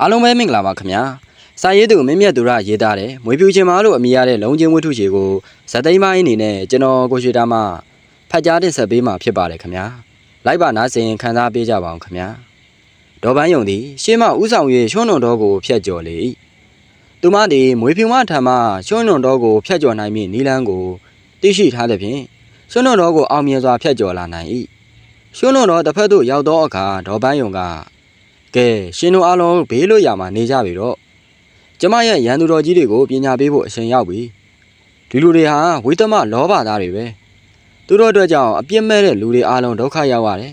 အားလုံးပဲမင်္ဂလာပါခင်ဗျာစာရေးသူမင်းမြတ်သူရရေးသားတယ်မွေးဖြူချင်းမာလို့အမိရတဲ့လုံချင်းဝတ္ထုချေကိုဇတ်သိမ်းပိုင်းအနေနဲ့ကျွန်တော်ကိုရွှေတာမဖတ်ကြားတင်ဆက်ပေးမှာဖြစ်ပါတယ်ခင်ဗျာလိုက်ပါနားဆင်ခံစားပေးကြပါအောင်ခင်ဗျာဒေါ်ပန်းယုံသည်ရှေးမဥဆောင်၍ရှွန်းလွန်တော်ကိုဖျက်ကျော်လေ၏သူမသည်မွေးဖြူမထံမှရှွန်းလွန်တော်ကိုဖျက်ကျော်နိုင်မည့်နီလန်းကိုသိရှိထားသဖြင့်ရှွန်းလွန်တော်ကိုအောင်မြင်စွာဖျက်ကျော်လာနိုင်၏ရှွန်းလွန်တော်တစ်ဖက်သို့ရောက်သောအခါဒေါ်ပန်းယုံက ကဲရှင်တို့အားလုံးဘေးလွတ်ရာမှာနေကြပြီတော့ကျမရဲ့ရန်သူတော်ကြီးတွေကိုပညာပေးဖို့အချိန်ရောက်ပြီဒီလူတွေဟာဝိသမလောဘသားတွေပဲသူတို့အတွက်ကြောင့်အပြစ်မဲ့တဲ့လူတွေအားလုံးဒုက္ခရောက်ရတယ်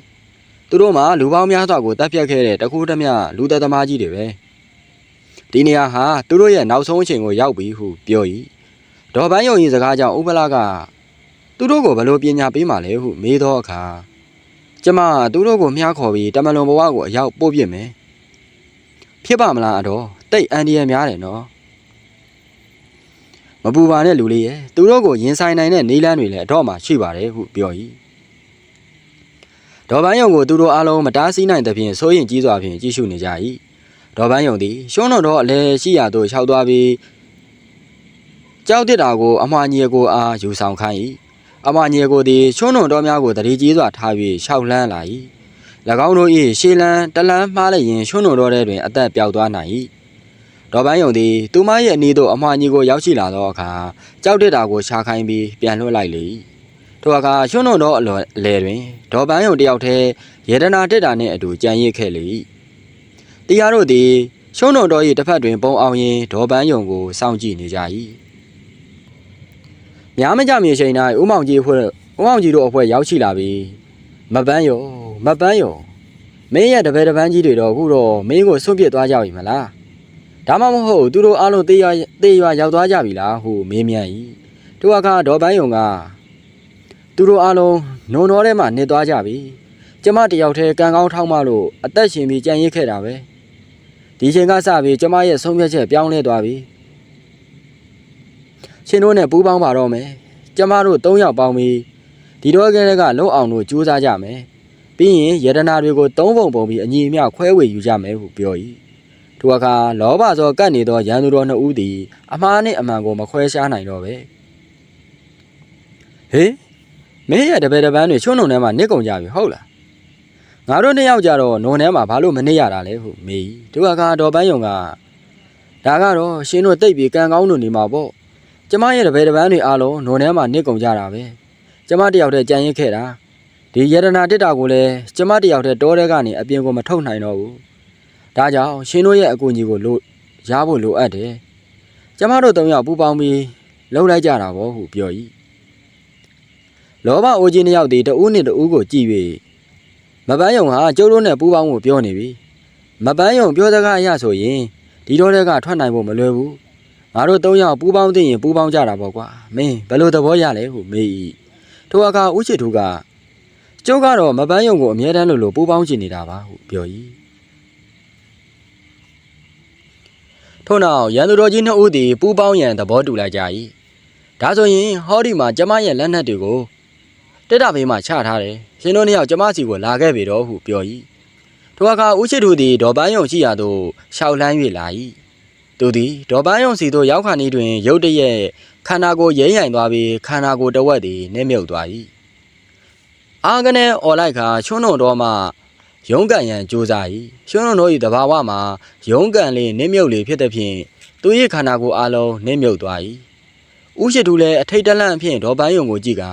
သူတို့မှလူပေါင်းများစွာကိုတပ်ဖြတ်ခဲ့တဲ့တခုတည်းမြလူသက်သမားကြီးတွေပဲဒီနေရာဟာသူတို့ရဲ့နောက်ဆုံးအချိန်ကိုရောက်ပြီဟုပြော၏ဒေါ်ပန်းယုံကြီးစကားကြောင့်ဥပလာကသူတို့ကိုဘယ်လိုပညာပေးမှလဲဟုမေးသောအခါ ကျမသူတို့ကိုမြှားခေါ်ပြီးတမလွန်ဘဝကိုအရောက်ပို့ပြစ်မယ်ဖြစ်ပါမလားအတော်တိတ်အန်ဒီရများတယ်နော်မပူပါနဲ့လူလေးရဲ့သူတို့ကိုရင်ဆိုင်နိုင်တဲ့နေလန်းတွေလည်းအတော့မှရှိပါတယ်ဟုပြော၏ဒေါ်ပန်းယုံကိုသူတို့အားလုံးမတားဆီးနိုင်သဖြင့်စိုးရင်ကြီးစွာဖြင့်ကြည့်ရှုနေကြ၏ဒေါ်ပန်းယုံသည်ရှုံးတော်တော်အလဲရှိရာသို့ခြောက်သွားပြီးကြောက်တစ်တာကိုအမှားညီကိုအားယူဆောင်ခိုင်း၏ အမှားညီကိုသည်ရှုံးတော်တော်များကိုတတိကြီးစွာထားပြီးရှောက်လန်းလာ၏၎င်းတို့၏ရှေးလန်းတလန်းမှားလိုက်ရင်ရှုံးတော်တော်ထဲတွင်အသက်ပျောက်သွားနိုင်၏ဒေါ်ပန်းယုံသည်သူမရဲ့အနီးသို့အမှားညီကိုရောက်ရှိလာသောအခါကြောက်တစ်တာကိုရှာခိုင်းပြီးပြန်လွှတ်လိုက်လေ၏ထိုအခါရှုံးတော်တော်အလွယ်အလဲတွင်ဒေါ်ပန်းယုံတယောက်တည်းယေဒနာတက်တာနှင့်အတူကြံရစ်ခဲ့လေ၏တရားတို့သည်ရှုံးတော်တော်၏တစ်ဖက်တွင် ပုံအောင်ရင်ဒေါ်ပန်းယုံကိုစောင့်ကြည့်နေကြ၏ များမကြမြေချိန်၌ဦးမောင်ကြီးအဖွဲ့ဦးမောင်ကြီးတို့အဖွဲ့ရောက်ရှိလာပြီးမပန်းယုံမပန်းယုံမင်းရဲ့တပည့်တပန်းကြီးတွေတော့အခုတော့မင်းကိုဆွန့်ပစ်သွားကြပြီမလားဒါမှမဟုတ်သူတို့အားလုံးတေးရတေးရွာရောက်သွားကြပြီလားဟုမေးမြန်း၏ထိုအခါဒေါ်ပန်းယုံကသူတို့အားလုံးနုံတော်ထဲမှာနေသွားကြပြီကျမတယောက်တည်းကံကောင်းထောက်မလို့အသက်ရှင်ပြီးကြံရစ်ခဲ့တာပဲဒီချိန်ကစပြီးကျမရဲ့ဆုံးဖြတ်ချက်ပြောင်းလဲသွားပြီ ရှင်တို့နဲ့ပူးပေါင်းပါတော့မယ်ကျမတို့၃ယောက်ပေါင်းပြီးဒီတော့ကလေးကလုံအောင်တို့ကြိုးစားကြမယ်ပြီးရင်ယတနာတွေကိုသုံးပုံပုံပြီးအညီအမျှခွဲဝေယူကြမယ်ဟုပြော၏ထိုအခါလောဘသောကတ်နေသောရန်သူတော်နှစ်ဦးသည်အမှားနှင့်အမှန်ကိုမခွဲခြားနိုင်တော့ပဲဟေးမင်းရဲ့တပည့်တပန်းတွေချွန်းုံထဲမှာနစ်ကုန်ကြပြီဟုတ်လားငါတို့နှစ်ယောက်ကြတော့နုံထဲမှာဘာလို့မနစ်ရတာလဲဟုမေးဒုက္ခတော်ပန်းယုံကဒါကတော့ရှင်တို့တိတ်ပြီးကံကောင်းတို့နေမှာပေါ့ ကျမရဲ့တပည့်တပန်းတွေအားလုံးနုံထဲမှာနစ်ကုန်ကြတာပဲကျမတယောက်တည်းကြံရစ်ခဲ့တာဒီယတနာတစ်တာကိုလည်းကျမတယောက်တည်းတောထဲကနေအပြင်ကိုမထုတ်နိုင်တော့ဘူးဒါကြောင့်ရှင်တို့ရဲ့အကူအညီကိုလို့ရဖို့လိုအပ်တယ်ကျမတို့သုံးယောက်ပူပေါင်းပြီးလှုပ်လိုက်ကြတာပေါ့ဟုပြော၏လောဘအိုကြီးနှစ်ယောက်ဒီတဦးနဲ့တဦးကိုကြည့်၍မပန်းယုံဟာကျုပ်တို့နဲ့ပူပေါင်းဖို့ပြောနေပြီမပန်းယုံပြောစကားအရဆိုရင်ဒီတော့တဲ့ကထွက်နိုင်ဖို့မလွယ်ဘူး ငါတို့သုံးယောက်ပူပေါင်းသိရင်ပူပေါင်းကြတာပေါ့ကွာမင်းဘယ်လိုသဘောရလဲဟုမေး၏ထိုအခါဦးချစ်သူကကျုပ်ကတော့မပန်းယုံကိုအမြဲတမ်းလို့လို့ပူပေါင်းချင်နေတာပါဟုပြော၏ထို့နောက်ရန်သူတော်ကြီးနှစ်ဦးသည်ပူပေါင်းရန်သဘောတူလိုက်ကြ၏ဒါဆိုရင်ဟောဒီမှာကျမရဲ့လက်နက်တွေကိုတက်တာဘေးမှာချထားတယ်ရှင်တို့နှစ်ယောက်ကျမစီကိုလာခဲ့ပြီတော့ဟုပြော၏ထိုအခါဦးချစ်သူသည်ဒေါ်ပန်းယုံရှိရာသို့ရှောက်လန်း၍လာ၏ သူသည်ဒေါ်ပန်းယုံစီသို့ရောက်ခါနေတွင် ရုတ်တရက်ခန္ဓာကိုယ်ရိမ့်ရိုင်သွားပြီးခန္ဓာကိုယ်တစ်ဝက်သည်နှိမ့်မြုပ်သွား၏အာကနေအော်လိုက်ခါချွန်းတော်တော်မှရုံးကန်ရန်ကြိုးစား၏ချွန်းတော်တို့၏တဘာဝမှာရုံးကန်လေးနှိမ့်မြုပ်လေဖြစ်သည်ဖြင့်သူ၏ခန္ဓာကိုယ်အလုံးနှိမ့်မြုပ်သွား၏ဦးရှိသူလည်းအထိတ်တလန့်အဖြစ်ဒေါ်ပန်းယုံကိုကြည့်ကာ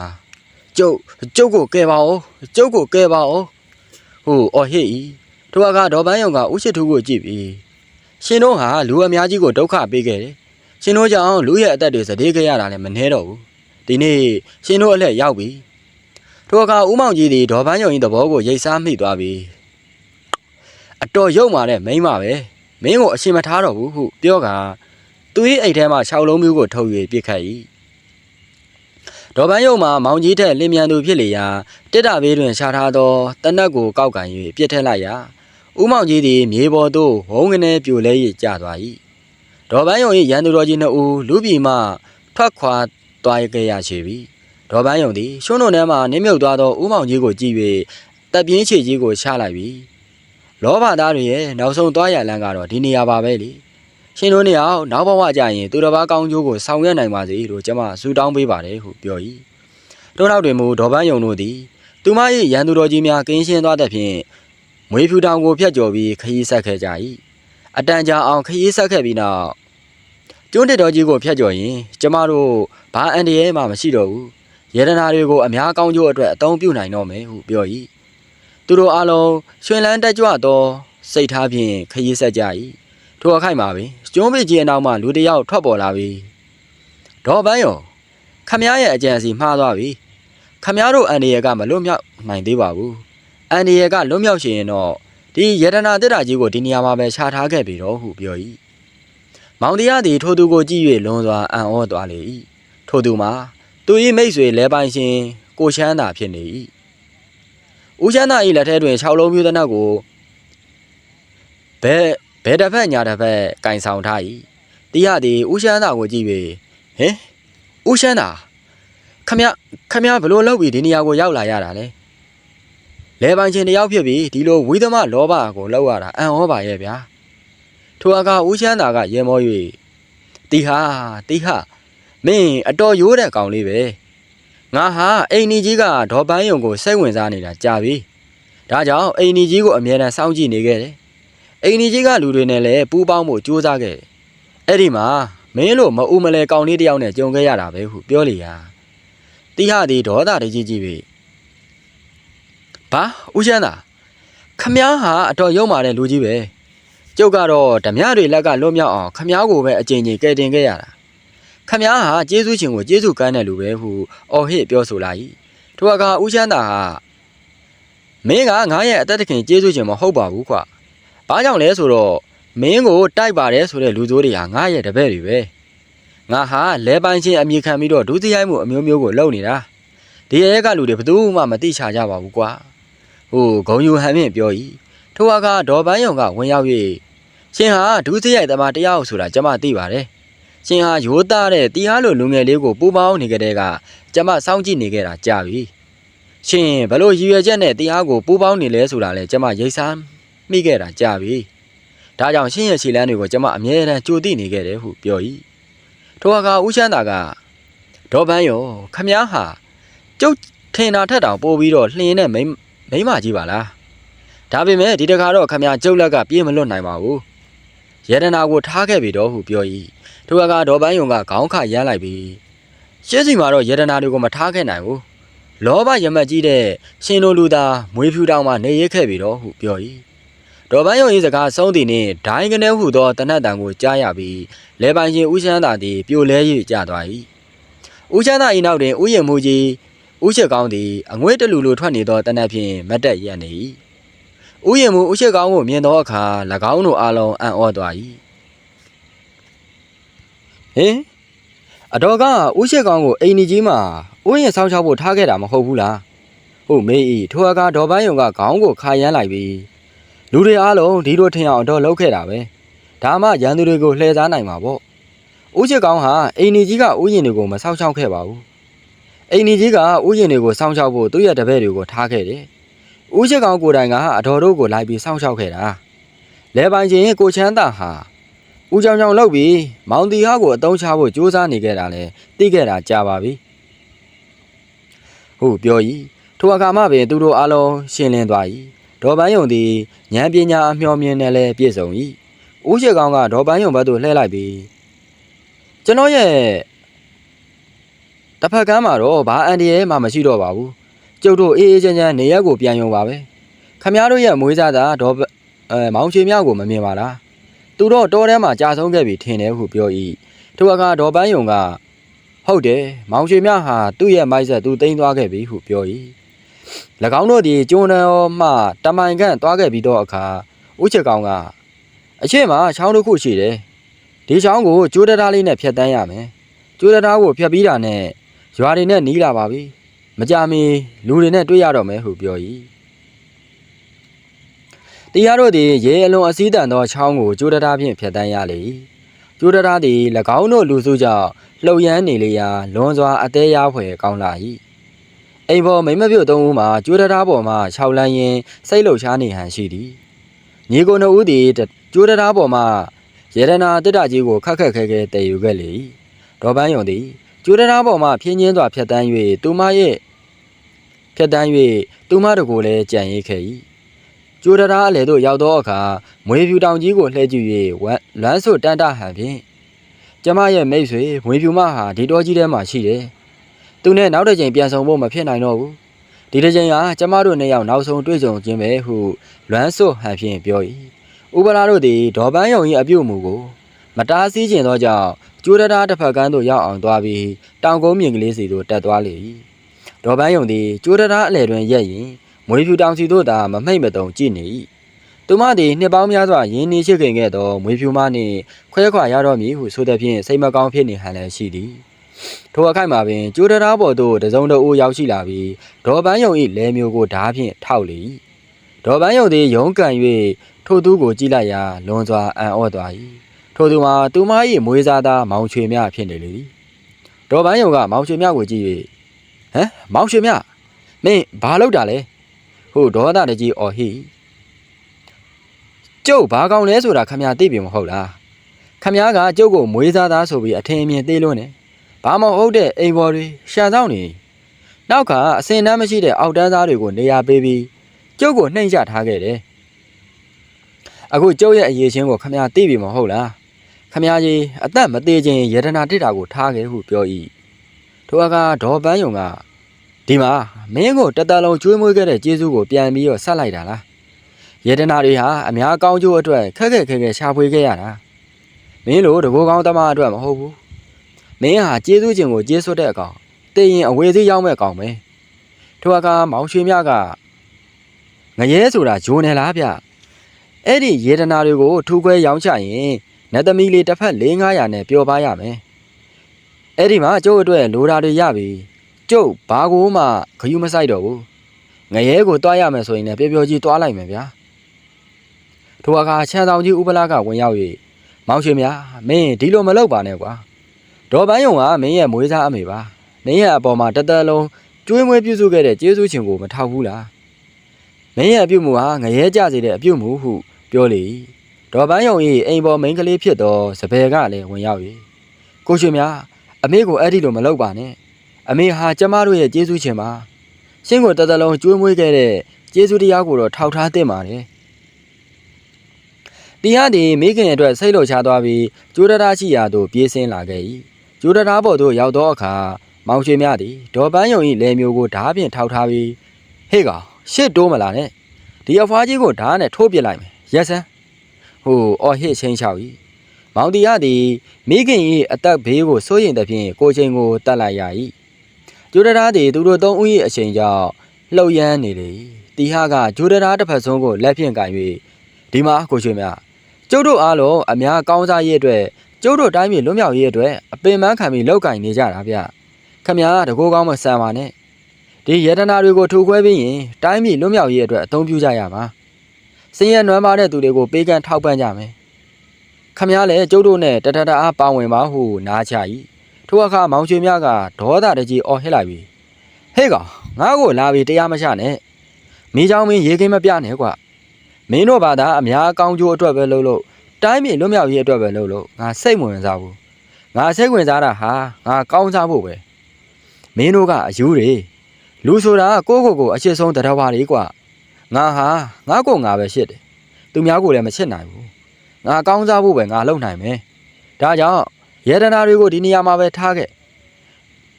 ကျုပ်ကျုပ်ကိုကယ်ပါဦးကျုပ်ကိုကယ်ပါဦးဟိုအော်ဟစ်၏ထိုအခါဒေါ်ပန်းယုံကဦးရှိသူကိုကြည့်ပြီး ရှင်တို့ဟာလူအများကြီးကိုဒုက္ခပေးခဲ့တယ်ရှင်တို့ကြောင့်လူရဲ့အသက်တွေစတေးခဲ့ရတာလည်းမနှဲတော့ဘူးဒီနေ့ရှင်တို့အလှည့်ရောက်ပြီထိုအခါဦးမောင်ကြီးသည်ဒေါ်ပန်းယုံ၏သဘောကိုရိတ်စားမိသွားပြီးအတော်ရုပ်မာတဲ့မိန်းမပဲမင်းကိုအရှင်မထားတော့ဘူးဟုပြောကာသူ၏အိတ်ထဲမှ၆လုံးမျိုးကိုထုတ်၍ပြစ်ခတ်၏ဒေါ်ပန်းယုံမှာမောင်ကြီးထက်လင်းမြန်သူဖြစ်လေရာတစ်တာဘေးတွင်ရှာထားသောတနက်ကိုကောက်ကန်၍ပြစ်ထက်လိုက်ရာ ဦးမောင်ကြီးသည်မြေပေါ်သို့ဝုန်းကနေပြိုလဲ၍ကျသွား၏ဒေါ်ပန်းယုံ၏ရန်သူတော်ကြီးနှစ်ဦးလူပြည်မှထွက်ခွာသွားခဲ့ရချေပြီဒေါ်ပန်းယုံသည်ရှုံးတော်ထဲမှနင်းမြုပ်သွားသောဦးမောင်ကြီးကိုကြည့်၍တပ်ပြင်းချေကြီးကိုချလိုက်ပြီလောဘသားတွေရဲ့နောက်ဆုံးသွားရလန်းကတော့ဒီနေရာပါပဲလေရှင်တို့နေအောင်နောက်ဘဝကြရင်သူတစ်ပါးကောင်းကျိုးကိုဆောင်ရွက်နိုင်ပါစေလို့ကျွန်မဆုတောင်းပေးပါတယ်ဟုပြော၏တို့နောက်တွင်မူဒေါ်ပန်းယုံတို့သည်သူမ၏ရန်သူတော်ကြီးများကင်းရှင်းသွားသဖြင့် မွေဖြူတောင်ကိုဖျက်ကျော်ပြီးခရီးဆက်ခဲ့ကြ၏အတန်ကြာအောင်ခရီးဆက်ခဲ့ပြီးနောက်ကျွန်းတက်တော်ကြီးကိုဖျက်ကျော်ရင်ကျမတို့ဘာအန်ဒီရဲမှမရှိတော့ဘူးယေဒနာတွေကိုအများကောင်းကျိုးအတွက်အသုံးပြုနိုင်တော့မယ်ဟုပြော၏သူတို့အားလုံးရွှင်လန်းတက်ကြွသောစိတ်ထားဖြင့်ခရီးဆက်ကြ၏ထိုအခိုက်မှာပင်ကျွန်းပေကြီးအနောက်မှလူတစ်ယောက်ထွက်ပေါ်လာပြီးဒေါ်ပန်းယုံခမည်းရဲ့အကြံစီမှားသွားပြီခမည်းတို့အန်ဒီရဲကမလွတ်မြောက်နိုင်သေးပါဘူး အန်ဒီရဲကလွတ်မြောက်ရှင်ရင်တော့ဒီယေဒနာတက်တာကြီးကိုဒီနေရာမှာပဲခြာထားခဲ့ပြီတော့ဟုပြော၏မောင်တရားသည်ထိုသူကိုကြည့်၍လွန်စွာအံ့ဩသွားလေ၏ထိုသူမှာသူ၏မိတ်ဆွေလဲပိုင်ရှင်ကိုချမ်းသာဖြစ်နေ၏ဦးချမ်းသာ၏လက်ထဲတွင်၆လုံးမျိုးသနက်ကိုဘဲဘဲတစ်ဖက်ညာတစ်ဖက်ကင်ဆောင်ထား၏တီးရသည်ဦးချမ်းသာကိုကြည့်၍ဟင်ဦးချမ်းသာခမခမဘလို့လောက်ပြီးဒီနေရာကိုရောက်လာရတာလဲ လဲပိုင်ရှင်တယောက်ဖြစ်ပြီးဒီလိုဝိသမလောဘကိုလောက်ရတာအံ့ဩပါရဲ့ဗျာထိုအခါဦးချမ်းသာကရေမော၍တီဟာတီဟာမင်းအတော်ရိုးတဲ့ကောင်လေးပဲငါဟာအိမ်နီကြီးကဒေါ်ပန်းယုံကိုစိတ်ဝင်စားနေတာကြာပြီဒါကြောင့်အိမ်နီကြီးကိုအမြဲတမ်းစောင့်ကြည့်နေခဲ့တယ်အိမ်နီကြီးကလူတွေနဲ့လည်းပူးပေါင်းဖို့ကြိုးစားခဲ့တယ်အဲ့ဒီမှာမင်းလို့မအူမလဲကောင်လေးတယောက်နဲ့ကြုံခဲ့ရတာပဲဟုပြောလေရာတီဟာဒီဒေါသတကြီးကြီးပဲ ဘာဦးချမ်းသာခမားဟာအတော်ရုံမာတဲ့လူကြီးပဲကျုပ်ကတော့ဓမြတွေလက်ကလွတ်မြောက်အောင်ခမားကိုပဲအကြိမ်ကြိမ်ကယ်တင်ခဲ့ရတာခမည်းဟာကျေးဇူးရှင်ကိုကျေးဇူးကမ်းတဲ့လူပဲဟုအော်ဟစ်ပြောဆိုလာ၏ထိုအခါဦးချမ်းသာဟာမင်းကငါရဲ့အသက်တခင်ကျေးဇူးရှင်မဟုတ်ပါဘူးကွာဘာကြောင့်လဲဆိုတော့မင်းကိုတိုက်ပါတယ်ဆိုတဲ့လူစိုးတွေဟာငါရဲ့တပည့်တွေပဲငါဟာလဲပိုင်ချင်းအမြင်ခံပြီးတော့ဒုစရိုက်မှုအမျိုးမျိုးကိုလုပ်နေတာဒီရဲကလူတွေဘယ်သူမှမသိချကြပါဘူးကွာ ဟိုဂုံယူဟန်ဖြင့်ပြော၏ထိုအခါဒေါ်ပန်းယုံကဝင်ရောက်၍ရှင်ဟာဒုစရိုက်သမားတယောက်ဆိုတာကျွန်မသိပါတယ်ရှင်ဟာရိုးသားတဲ့တီဟာလိုလူငယ်လေးကိုပူပေါင်းနေကြတဲ့ကကျမစောင့်ကြည့်နေခဲ့တာကြာပြီ။ရှင်ဘလို့ရည်ရွယ်ချက်နဲ့တီဟာကိုပူပေါင်းနေလဲဆိုတာလဲကျမရိတ်စားမိခဲ့တာကြာပြီ။ဒါကြောင့်ရှင်ရဲ့ခြေလမ်းတွေကိုကျမအမြဲတမ်းကြိုသိနေခဲ့တယ်ဟုပြော၏။ထိုအခါဦးချမ်းသာကဒေါ်ပန်းယောခမည်းဟာကျုပ်ထင်တာထက်တောင်ပိုပြီးတော့လှင်နဲ့မိ မိမကြီးပါလား။ဒါပေမဲ့ဒီတခါတော့ခမည်းကျုပ်လက်ကပြေးမလွတ်နိုင်ပါဘူး။ရတနာကိုထားခဲ့ပြီတော့ဟုပြော၏။ထိုအခါဒေါ်ပန်းယုံကခေါင်းခရမ်းလိုက်ပြီးရှင်းစီမှာတော့ယေဒနာတွေကိုမထားခဲ့နိုင်ဘူးလောဘရမက်ကြီးတဲ့ရှင်တို့လူသားမွေးဖြူတောင်မှနေရခဲ့ပြီတော့ဟုပြော၏ဒေါ်ပန်းယုံ၏စကားဆုံးသည်နှင့်ဒိုင်းကနေဟုသောတနတ်တန်ကိုကြားရပြီးလဲပိုင်ရှင်ဦးချမ်းသာသည်ပြိုလဲ၍ကျသွား၏ဦးချမ်းသာ၏နောက်တွင်ဦးရင်မူကြီး ဦးချက်ကောင်းသည်အငွေ့တလူလူထွက်နေသောတနတ်ဖြင့်မတ်တက်ရက်နေ၏ဦးရင်မူဦးချက်ကောင်းကိုမြင်သောအခါ၎င်းတို့အားလုံးအံ့ဩသွား၏ဟင်အတော်ကဦးချက်ကောင်းကိုအိမ်ကြီးမှာဦးရင်ဆောင်းချောက်ဖို့ထားခဲ့တာမဟုတ်ဘူးလားဟုတ်မေးဤထိုအခါဒေါ်ပန်းယုံကခေါင်းကိုခါရမ်းလိုက်ပြီးလူတွေအားလုံးဒီလိုထင်အောင်အတော်လှုပ်ခဲ့တာပဲဒါမှရန်သူတွေကိုလှည့်စားနိုင်မှာပေါ့ဦးချက်ကောင်းဟာအိမ်ကြီးကဦးရင်တွေကိုမဆောက်ချောက်ခဲ့ပါဘူး အိမ်ကြီးကဦးရင်တွေကိုဆောင်းချောက်ဖို့သူ့ရဲ့တပည့်တွေကိုထားခဲ့တယ်ဦးချက်ကောင်းကိုယ်တိုင်ကအတော်တို့ကိုလိုက်ပြီးဆောင်းချောက်ခဲ့တာလဲပိုင်ချင်းကိုချမ်းသာဟာဦးကြောင်ကြောင်လောက်ပြီးမောင်တီဟာကိုအတုံးချဖို့ကြိုးစားနေခဲ့တာလဲသိခဲ့တာကြာပါပြီဟုတ်ပြောဤထိုအခါမှပင်သူတို့အားလုံးရှင်းလင်းသွား၏ဒေါ်ပန်းယုံသည်ဉာဏ်ပညာအမျှော်မြင်နဲ့လဲပြည့်စုံ၏ဦးရှိကောင်ကဒေါ်ပန်းယုံဘက်သို့လှည့်လိုက်ပြီးကျွန်တော်ရဲ့ တစ်ဖက်ကမ်းမှာတော့ဘာအန်ဒီရဲမှမရှိတော့ပါဘူးကျုပ်တို့အေးအေးချမ်းချမ်းနေရက်ကိုပြန်ရုံပါပဲခမည်းတော်ရဲ့မွေးစားတာဒေါ်အဲမောင်ချေမြောက်ကိုမမြင်ပါလားသူတော့တောထဲမှာကြာဆုံးခဲ့ပြီထင်တယ်ဟုပြော၏ထိုအခါဒေါ်ပန်းယုံကဟုတ်တယ်မောင်ရွှေမြဟာသူ့ရဲ့မိုက်ဆက်သူတိမ့်သွားခဲ့ပြီဟုပြော၏၎င်းတို့သည်ကျုံတော်မှတမိုင်ခန့်သွားခဲ့ပြီးတော့အခါဥချက်ကောင်ကအရှိမချောင်းတစ်ခုရှိတယ်ဒီချောင်းကိုကျိုးတရားလေးနဲ့ဖြတ်တန်းရမယ်ကျိုးတရားကိုဖြတ်ပြီးတာနဲ့ ရွာတွေနဲ့နီးလာပါပြီမကြမီလူတွေနဲ့တွေ့ရတော့မယ်ဟုပြော၏တရားတို့သည်ရေအလွန်အစည်းတန်သောချောင်းကိုကျိုးတရားဖြင့်ဖြတ်တန်းရလေ၏ကျိုးတရားသည်၎င်းတို့လူစုကြောင့်လှုပ်ရမ်းနေလေရာလွန်စွာအသေးရားဖွယ်ကောင်းလာ၏အိမ်ပေါ်မိမပြုတ်သုံးဦးမှာကျိုးတရားပေါ်မှခြောက်လန်းရင်းစိတ်လှုပ်ရှားနေဟန်ရှိသည်ညီကိုနှစ်ဦးသည်တကျိုးတရားပေါ်မှရေဒနာတစ်တကြီးကိုခက်ခက်ခဲခဲတည်ယူခဲ့လေ၏ဒေါ်ပန်းယုံသည် ကျိုးတရားပေါ်မှဖြင်းချင်းစွာဖြတ်တန်း၍သူမရဲ့ဖြတ်တန်း၍သူမတို့ကိုလည်းကြံ့ရိပ်ခဲ့၏ကျိုးတရားအလေသို့ရောက်သောအခါမွေဖြူတောင်ကြီးကိုလှည့်ကြည့်၍ဝမ်းလမ်းစွတန်တဟန်ဖြင့်ကျမရဲ့မိတ်ဆွေမွေဖြူမဟာဒီတော်ကြီးထဲမှာရှိတယ်သူနဲ့နောက်တစ်ချိန်ပြန်ဆောင်ဖို့မဖြစ်နိုင်တော့ဘူးဒီတစ်ချိန်ဟာကျမတို့နှစ်ယောက်နောက်ဆုံးတွေ့ကြုံခြင်းပဲဟုလွမ်းစွဟန်ဖြင့်ပြော၏ဥပလာတို့သည်ဒေါ်ပန်းယုံ၏အပြုတ်မှုကို မတားဆီးခြင်းသောကြောင့် ကျိုးတရားတစ်ဖက်ကန်းသို့ရောက်အောင်သွားပြီးတောင်ကုန်းမြင်ကလေးစီသို့တက်သွားလေ၏ဒေါ်ပန်းယုံသည်ကျိုးတရားအလယ်တွင်ရက်ရင်မွေဖြူတောင်စီသို့သာမမိတ်မတုံကြည့်နေ၏သူမသည်နှစ်ပေါင်းများစွာရင်းနှီးချစ်ခင်ခဲ့သောမွေဖြူမနှင့်ခွဲခွာရတော့မည်ဟုဆိုသည်ဖြင့်စိတ်မကောင်းဖြစ်နေဟန်လည်းရှိသည်ထိုအခိုက်မှာပင်ကျိုးတရားပေါ်သို့တစုံတအူရောက်ရှိလာပြီးဒေါ်ပန်းယုံ၏လဲမျိုးကိုဓားဖြင့်ထောက်လေ၏ဒေါ်ပန်းယုံသည်ရုန်းကန်၍ထိုသူကိုကြည့်လိုက်ရာလွန်စွာအံ့ဩသွား၏ ထိုသူမှာသူမ၏မွေးစားသားမောင်ချွေမြဖြစ်နေလေသည်ဒေါ်ပန်းယုံကမောင်ချွေမြကိုကြည့်၍ဟမ်မောင်ချွေမြမင်းဘာလုပ်တာလဲဟုဒေါသတကြီးအော်ဟိကျုပ်ဘာကောင်းလဲဆိုတာခမရသိပြီမဟုတ်လားခမရကကျုပ်ကိုမွေးစားသားဆိုပြီးအထင်အမြင်သေးလွန်းနေဘာမဟုတ်တဲ့အိမ်ပေါ်တွေရှာဆောင်နေနောက်ကအစင်တမ်းမရှိတဲ့အောက်တန်းသားတွေကိုနေရာပေးပြီးကျုပ်ကိုနှိမ့်ချထားခဲ့တယ်အခုကျုပ်ရဲ့အရေးချင်းကိုခမရသိပြီမဟုတ်လား ခမရကြီးအသက်မသေးခြင်းယတနာတစ်တာကိုထားခဲ့ဟုပြော၏ထိုအခါဒေါ်ပန်းယုံကဒီမှာမင်းကိုတတလုံးကျွေးမွေးခဲ့တဲ့ကျေးဇူးကိုပြန်ပြီးတော့ဆက်လိုက်တာလားယတနာတွေဟာအများကောင်းကျိုးအတွက်ခက်ခက်ခဲခဲရှာဖွေခဲ့ရတာမင်းလိုတကူကောင်းသမားအတွက်မဟုတ်ဘူးမင်းဟာကျေးဇူးခြင်းကိုကျေးစွတ်တဲ့အကောင်တည်ရင်အဝေစီးရောက်မဲ့ကောင်ပဲထိုအခါမောင်ရွှေမြကငရဲဆိုတာဂျိုးနေလားဗျအဲ့ဒီယေဒနာတွေကိုထူခွဲရောင်းချရင် နတ်သမီးလေးတစ်ဖက်၄900နဲ့ပျော်ပါရမယ်အဲ့ဒီမှာကျုပ်အတွက်လိုတာတွေရပြီကျုပ်ဘာကိုမှခယူးမဆိုင်တော့ဘူးငရဲကိုတွားရမယ်ဆိုရင်လည်းပျော်ပျော်ကြီးတွားလိုက်မယ်ဗျာထိုအခါချမ်းဆောင်ကြီးဥပလာကဝင်ရောက်၍မောင်ရွှေမြမင်းဒီလိုမလုပ်ပါနဲ့ကွာဒေါ်ပန်းယုံကမင်းရဲ့မွေးစားအမေပါမင်းရဲ့အပေါ်မှာတသက်လုံးကျွေးမွေးပြုစုခဲ့တဲ့ကျေးဇူးရှင်ကိုမထောက်ဘူးလားမင်းရဲ့အပြုတ်မှုဟာငရဲကြစေတဲ့အပြုတ်မှုဟုပြောလေ၏ ဒေါ်ပန်းယုံ၏အိမ်ပေါ်မိန်းကလေးဖြစ်သောစပယ်ကလည်းဝင်ရောက်၍ကိုရွှေမြအမေကိုအဲ့ဒီလိုမလုပ်ပါနဲ့အမေဟာကျမတို့ရဲ့ကျေးဇူးရှင်ပါရှင်းကိုတသက်လုံးကျွေးမွေးခဲ့တဲ့ကျေးဇူးတရားကိုတော့ထောက်ထားသင့်ပါတယ်တရားသည်မိခင်အတွက်စိတ်လှုပ်ရှားသွားပြီးကျိုးတရားရှိရာသို့ပြေးဆင်းလာခဲ့၏ကျိုးတရားပေါ်သို့ရောက်သောအခါမောင်ရွှေမြသည်ဒေါ်ပန်းယုံ၏လယ်မျိုးကိုဓားဖြင့်ထောက်ထားပြီးဟေ့ကောင်ရှစ်တိုးမလာနဲ့ဒီအဖွားကြီးကိုဓားနဲ့ထိုးပစ်လိုက်မယ်ရက်စမ်း ဟိုအော်ဟစ်ချင်းချောက်၏မောင်တီရသည်မိခင်၏အသက်ဘေးကိုစိုးရင်သဖြင့်ကိုချင်းကိုတတ်လိုက်ရ၏ကျိုးတရားသည်သူတို့သုံးဦး၏အချိန်ကြောင့်လှုပ်ရမ်းနေလေတီဟကကျိုးတရားတစ်ဖက်ဆုံးကိုလက်ဖြင့်ကင်၍ဒီမှာကိုရွှေမြကျုပ်တို့အားလုံးအများကောင်းစားရေးအတွက်ကျုပ်တို့တိုင်းပြည်လွတ်မြောက်ရေးအတွက်အပင်ပန်းခံပြီးလောက်ကင်နေကြတာဗျခမညာတကိုးကောင်းမဆန်ပါနဲ့ဒီယတနာတွေကိုထိုးခွဲပြီးရင်တိုင်းပြည်လွတ်မြောက်ရေးအတွက်အသုံးပြုကြရမှာ စင်ရနွမ်းပါတဲ့သူတွေကိုပေးကမ်းထောက်ပံ့ကြမယ်ခမညာလည်းကျုပ်တို့နဲ့တထထအားပါဝင်ပါဟုနားချ၏ထိုအခါမောင်ရွှေမြကဒေါသတကြီးအော်ဟစ်လိုက်ပြီးဟေးကောင်ငါ့ကိုလာပြီးတရားမချနဲ့မိเจ้าမင်းရေခင်းမပြနဲ့ကွာမင်းတို့ဘာသာအများကောင်းကျိုးအတွက်ပဲလုပ်လို့တိုင်းပြည်လွတ်မြောက်ရေးအတွက်ပဲလုပ်လို့ငါစိတ်မဝင်စားဘူးငါစိတ်ဝင်စားတာဟာငါကောင်းစားဖို့ပဲမင်းတို့ကအယူတွေလူဆိုတာကိုယ့်ကိုယ်ကိုအချစ်ဆုံးတရားဝါတွေကွာ ငါဟာငါကိုငါပဲရှစ်တယ်သူများကိုလည်းမချစ်နိုင်ဘူးငါကောင်းစားဖို့ပဲငါလုပ်နိုင်မယ်ဒါကြောင့်ယေဒနာတွေကိုဒီနေရာမှာပဲထားခဲ့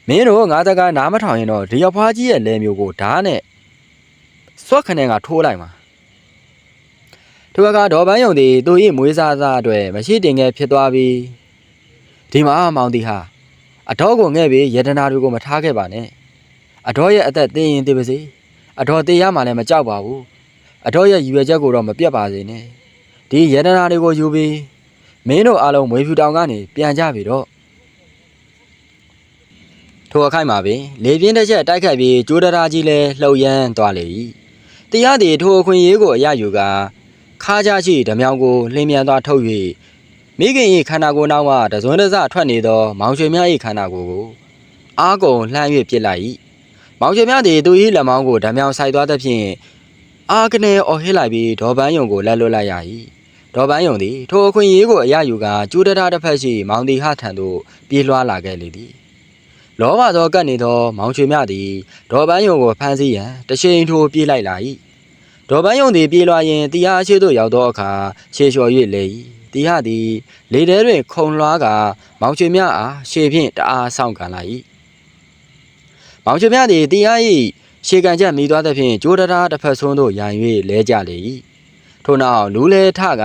မင်းတို့ငါတကားနားမထောင်ရင်တော့ဒီအဖွားကြီးရဲ့လဲမျိုးကိုဓာတ်နဲ့စွက်ခနဲ့ကထိုးလိုက်မှာထိုအခါဒေါ်ပန်းယုံသည်သူ၏မွေးစားစားအတွက်မရှိတင်ငယ်ဖြစ်သွားပြီးဒီမှာမောင်တီဟာအတော်ကိုငဲ့ပြီးယတနာတွေကိုမထားခဲ့ပါနဲ့အတော်ရဲ့အသက်သိရင်သိပါစေ အတော်သေးရမှလည်းမကြောက်ပါဘူးအတော်ရဲ့ရည်ရွယ်ချက်ကိုတော့မပြတ်ပါစေနဲ့ဒီယတနာတွေကိုယူပြီးမင်းတို့အားလုံးမွေးဖြူတောင်ကနေပြန်ကြပြီတော့ထိုအခိုက်မှာပင်လေပြင်းတစ်ချက်တိုက်ခတ်ပြီးကျိုးတရားကြီးလည်းလှုပ်ရမ်းသွားလေ၏တရားသည်ထိုအခွင့်အရေးကိုအရယူကာခါးကြရှိဓမြောင်ကိုလင်းမြန်သွားထုတ်၍မိခင်၏ခန္ဓာကိုယ်နောက်မှတစွန်းတစထွက်နေသော မောင်ရွှေမြ၏ခန္ဓာကိုယ်ကိုအားကုန်လှမ်း၍ပြစ်လိုက်၏ မောင်ရွှေမြသည်သူ၏လက်မောင်းကိုဓမြောင်ဆိုင်သွားသဖြင့်အာကနေအော်ဟစ်လိုက်ပြီးဒေါ်ပန်းယုံကိုလက်လွတ်လိုက်ရ၏ဒေါ်ပန်းယုံသည်ထိုအခွင့်အရေးကိုအရယူကာကျူးတရတစ်ဖက်ရှိမောင်တီဟထံသို့ပြေးလွှားလာခဲ့လေသည်လောဘသောကပ်နေသော မောင်ချွေမြသည်ဒေါ်ပန်းယုံကိုဖမ်းဆီးရန်တရှိန်ထိုးပြေးလိုက်လာ၏ဒေါ်ပန်းယုံသည်ပြေးလွှားရင်းတီဟာအရှိသို့ရောက်သောအခါရှေလျှော်၍လေ၏တီဟာသည် လေထဲတွင်ခုံလွှားကာမောင်ချွေမြအားရှေဖြင့်တအားဆောင်ကန်လာ၏ မောင်ချွေမြသည်တီဟာ၏ရှေကန်ချက်မိသွားသဖြင့်ကြိုးတရာတစ်ဖက်ဆုံးသို့ရန်၍လဲကြလေ၏ထို့နောက်လူလဲထက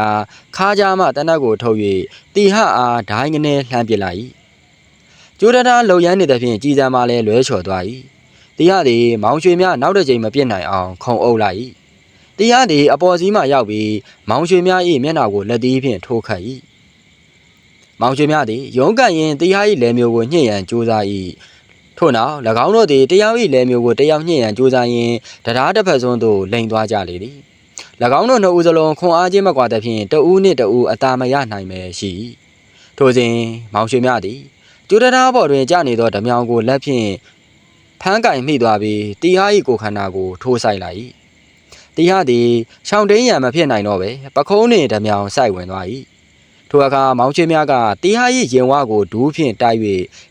ခါးကြားမှတနက်ကိုထုတ်၍တီဟအားဒိုင်းကနေလှမ်းပစ်လိုက်၏ကြိုးတရာလုံရမ်းနေသဖြင့်ကြည်စံမှလည်းလွဲချော်သွား၏တီဟသည်မောင်ရွှေမြနောက်တစ်ကြိမ်မပြစ်နိုင်အောင်ခုံအုပ်လိုက်၏တီဟသည်အပေါ်စီးမှရောက်ပြီးမောင်ရွှေမြ၏မျက်နှာကိုလက်သီးဖြင့်ထိုးခတ်၏မောင်ရွှေမြသည်ရုံးကန်ရင်တီဟ၏လက်မျိုးကိုညှစ်ရန်ကြိုးစား၏ ထို့နောက်၎င်းတို့သည်တယောက်၏လယ်မျိုးကိုတယောက်ညှင့်ရန်ကြိုးစားရင်းတရားတစ်ဖက်စွန်းသို့လိန်သွားကြလေသည်၎င်းတို့နှစ်ဦးစလုံးခွန်အားချင်းမကွာသဖြင့်တဦးနှင့်တဦးအသာမရနိုင်ပဲရှိထိုစဉ်မောင်ရွှေမြသည်ကျူတရားပေါ်တွင်ကြာနေသောဓမြောင်ကိုလက်ဖြင့်ဖမ်းကင်မိသွားပြီးတီဟာ၏ကိုခန္ဓာကိုထိုးဆိုင်လိုက်၏တီဟာသည်ရှောင်းတိန်ရန်မဖြစ်နိုင်တော့ပဲပခုံးနှင့်ဓမြောင်စိုက်ဝင်သွား၏ ထိုအခါမောင်ချွေများကတီဟာ၏ရင်ဝါကိုဒူးဖြင့်တိုက်၍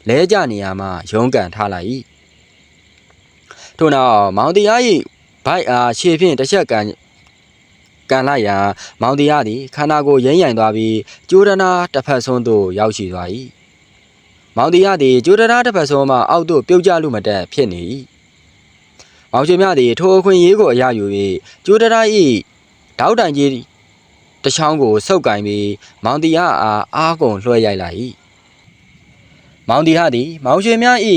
လဲကျနေရာမှရုံးကန်ထားလိုက်၏ထို့နောက်မောင်တီဟာ၏ဘိုက်အားရှေ့ဖြင့်တစ်ချက်ကန်ကန်လိုက်ရာမောင်တီဟာသည်ခန္ဓာကိုရိမ့်ရိုင်သွားပြီးကျိုးဒနာတစ်ဖက်ဆုံးသို့ရောက်ရှိသွား၏မောင်တီဟာသည်ကျိုးဒနာတစ်ဖက်ဆုံးမှအောက်သို့ပြုတ်ကျလူမတက်ဖြစ်နေ၏မောင်ချွေများသည်ထိုအခွင့်အရေးကိုအရယူ၍ကျိုးဒနာ၏တောက်တိုင်ကြီး တချောင်းကိုဆုပ်ကင်ပြီးမောင်တီဟအားအားကုန်လွှဲရိုက်လိုက်၏မောင်တီဟသည် မောင်ရွှေမြ၏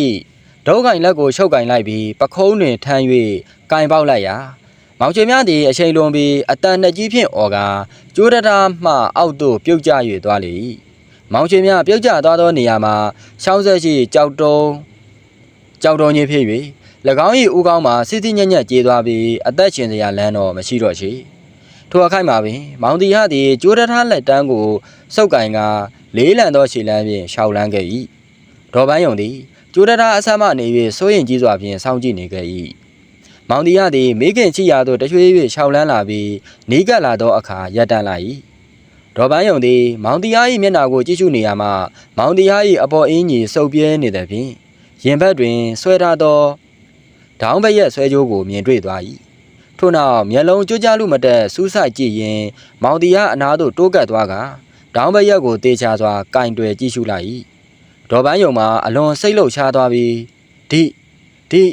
ဒုက္ခိုင်လက်ကိုချုပ်ကင်လိုက်ပြီးပခုံးတွင်ထမ်း၍ကင်ပေါက်လိုက်ရာမောင်ရွှေမြသည်အချိန်လွန်ပြီးအတန်နှစ်ကြီးဖြင့်အော်ကာကျိုးတရာမှအောက်သို့ပြုတ်ကျ၍သွားလေ၏မောင်ရွှေမြပြုတ်ကျသွားသောနေရာမှာရှောင်းဆက်ရှိကြောက်တုံးကြောက်တုံးကြီးဖြစ်၍၎င်း၏ဦးခေါင်းမှာစစ်စစ်ညက်ညက်ကျေးသွားပြီးအသက်ရှင်စရာလမ်းတော့မရှိတော့ချေ။ ထိုအခိုက်မှာပင်မောင်တီဟသည်ကျိုးတထားလက်တန်းကိုစုပ်ကင်ကလေးလံသောခြေလမ်းဖြင့်ရှောက်လန်းခဲ့၏ဒေါ်ပန်းယုံသည်ကျိုးတထားအဆမ်းမှနေ၍စိုးရင်ကြီးစွာဖြင့်စောင့်ကြည့်နေခဲ့၏မောင်တီဟသည်မိခင်ချီရာသို့တရွှေ၍ရှောက်လန်းလာပြီးနီးကပ်လာသောအခါရပ်တန့်လာ၏ဒေါ်ပန်းယုံသည်မောင်တီဟာ၏မျက်နှာကိုကြည့်ရှုနေရမှမောင်တီဟာ၏အပေါ်အင်းကြီးစုပ်ပြဲနေသည်ဖြင့်ရင်ဘတ်တွင်ဆွဲထားသောဒေါင်းဘက်ရဲ့ဆွဲကြိုးကိုမြင်တွေ့သွား၏ ထို့နောက်မျက်လုံးကြွကြလူမတက်စူးဆိုင်ကြည့်ရင် မောင်တီကအနားသို့တိုးကပ်သွားကဒေါင်းဘရက်ကိုတေချာစွာကင်တွယ်ကြည့်ရှုလိုက်၏ဒေါ်ပန်းယုံမှာအလွန်စိတ်လှုပ်ရှားသွားပြီးဒီဒီ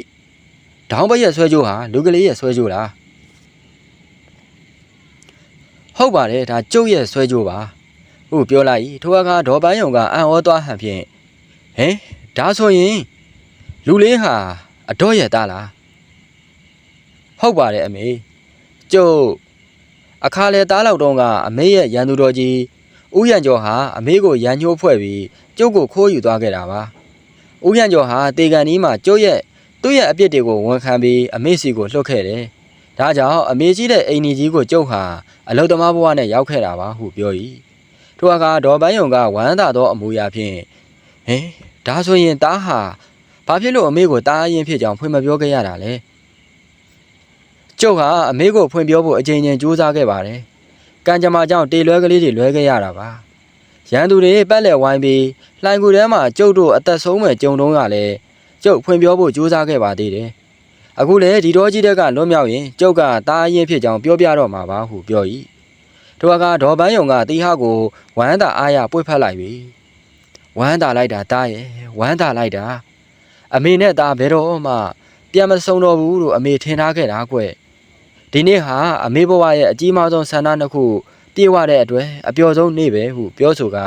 ဒေါင်းဘရက်ဆွဲကြိုးဟာလူကလေးရဲ့ဆွဲကြိုးလားဟုတ်ပါတယ်ဒါကျုပ်ရဲ့ဆွဲကြိုးပါဟုတ်ပြောလိုက်ထိုအခါဒေါ်ပန်းယုံကအံ့ဩသွားဟန်ဖြင့်ဟင်ဒါဆိုရင်လူလေးဟာအတော့ရဲ့သားလား ဟုတ်ပါတယ်အမေကျုပ်အခါလေသားလောက်တုန်းကအမေရဲ့ရန်သူတော်ကြီးဦးရန်ကျော်ဟာအမေကိုရန်ညှိုးဖွဲ့ပြီးကျုပ်ကိုခိုးယူသွားခဲ့တာပါဦးရန်ကျော်ဟာတေကန်နီးမှာကျုပ်ရဲ့သူ့ရဲ့အပြစ်တွေကိုဝန်ခံပြီးအမေစီကိုလှုပ်ခဲ့တယ်ဒါကြောင့်အမေကြီးတဲ့အိမ်ကြီးကိုကျုပ်ဟာအလုသမားဘဝနဲ့ရောက်ခဲ့တာပါဟုပြော၏ထိုအခါဒေါ်ပန်းယုံကဝမ်းသာသောအမူအရာဖြင့်ဟင်ဒါဆိုရင်တားဟာဘာဖြစ်လို့အမေကိုတားရင်ဖြစ်ကြောင်းဖွင့်မပြောခဲ့ရတာလဲ ကျုပ်ဟာအမေကိုဖွင့်ပြောဖို့အချိန်ချင်းကြိုးစားခဲ့ပါတယ်။ကံကြမ္မာကြောင့်တေလွဲကလေးတွေလွဲခဲ့ရတာပါ။ရန်သူတွေပတ်လက်ဝိုင်းပြီးလှိုင်ကူထဲမှာကျုပ်တို့အသက်ဆုံးမဲ့ကြုံတုံးကလည်းကျုပ်ဖွင့်ပြောဖို့ကြိုးစားခဲ့ပါသေးတယ်။အခုလည်းဒီတော်ကြီးတက်ကလွတ်မြောက်ရင်ကျုပ်ကတားရင်ဖြစ်ကြောင်းပြောပြတော့မှာပါဟုပြော၏။ထိုအခါဒေါ်ပန်းယုံကတီဟကိုဝမ်းသာအားရပွေ့ဖက်လိုက်ပြီ။ဝမ်းသာလိုက်တာတားရဲ့ဝမ်းသာလိုက်တာအမေနဲ့သားဘယ်တော့မှပြန်မဆုံးတော့ဘူးလို့အမေထင်ထားခဲ့တာကွ။ ဒီနေ့ဟာအမေဘဝရဲ့အကြီးမားဆုံးဆန္ဒနှစ်ခုပြေဝတဲ့အတွက်အပျော်ဆုံးနေ့ပဲဟုပြောဆိုက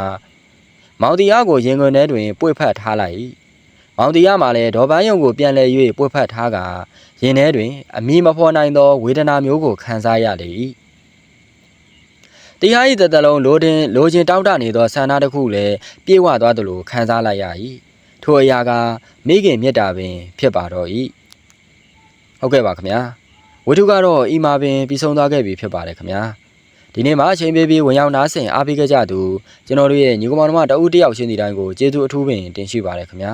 မောင်တီယာကိုရင်ခွင်ထဲတွင်ပွေဖက်ထားလိုက်၏မောင်တီယာမှလည်းဒေါ်ပန်းယုံကိုပြန်လဲ၍ပွေဖက်ထားကရင်ထဲတွင် အမိမဖော်နိုင်သောဝေဒနာမျိုးကိုခံစားရလေ၏တရားဤတတလုံးလိုတင်လိုချင်တောက်တနေသောဆန္ဒတစ်ခုလည်းပြေဝသွားသလိုခံစားလိုက်ရ၏ထိုအရာကမိခင်မြတ်တာပင် ဖြစ်ပါတော့၏ဟုတ်ကဲ့ပါခင်ဗျာ ဝတ္ထုကတော့ဤမှာပင်ပြီးဆုံးသွားခဲ့ပြီဖြစ်ပါတယ်ခင်ဗျာဒီနေ့မှာအချိန်ပေးပြီးဝင်ရောက်နားဆင်အားပေးခဲ့ကြသူကျွန်တော်တို့ရဲ့ညီကောင်မတို့တအူးတယောက်ချင်းဒီတိုင်းကိုကျေးဇူးအထူးပင်တင်ရှိပါတယ်ခင်ဗျာ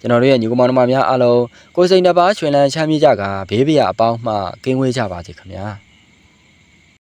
ကျွန်တော်တို့ရဲ့ညီကောင်မတို့များအားလုံးကိုယ်စိတ်တစ်ပါးချွင်လန်းချမ်းမြေ့ကြကဘေးပရာအပေါင်းမှကင်းဝေးကြပါစေခင်ဗျာ